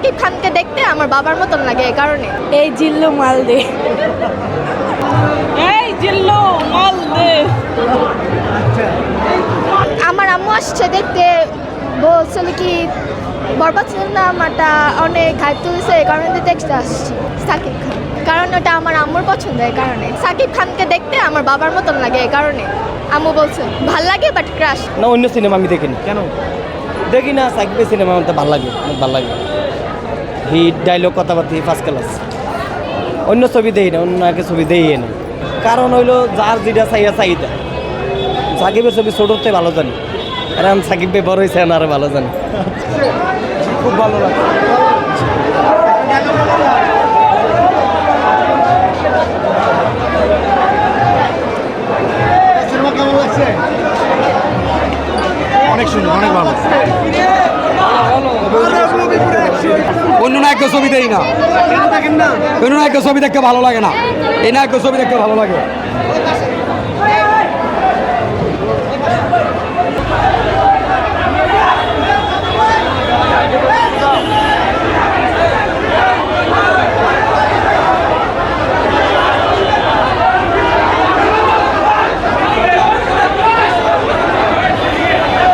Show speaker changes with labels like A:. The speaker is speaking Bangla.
A: সাকিব খানকে দেখতে আমার বাবার মতন লাগে এই কারণে।
B: এই জিল্লু মালদে।
C: এই জিল্লু মাল দে
A: আমার আম্মু আসছে দেখতে বলছিল কি বরবাদ সিনেমাটা অনেক হাইপ তুলেছে এই কারণে দেখতে আসছি। সাকিব খান। কারণ ওটা আমার আম্মুর পছন্দ এই কারণে। সাকিব খানকে দেখতে আমার বাবার মতন লাগে এই কারণে। আম্মু বলছে ভালো লাগে বাট ক্রাশ
D: না অন্য সিনেমা আমি দেখিনি। কেন? দেখি না সাকিবের সিনেমা আমার ভালো লাগে অনেক ভালো লাগে। হিট ডায়লগ কথাবার্তা ফার্স্ট ক্লাস অন্য ছবি দেই না অন্য আগে ছবি দেই না কারণ হইল যার যেটা চাইয়া চাহিদা। সাকিবের ছবি ছোটোতে ভালো জানি। কারণ সাকিব ভাই বড় হয়েছে না আরও ভালো জানি। খুব ভালো লাগে।
E: অনেক সুন্দর অনেক ভালো।
F: অন্য নায়কের ছবি দেই না। অন্য নায়কের ছবি দেখতে ভালো লাগে না। এই নায়কের ছবি দেখতে ভালো লাগে।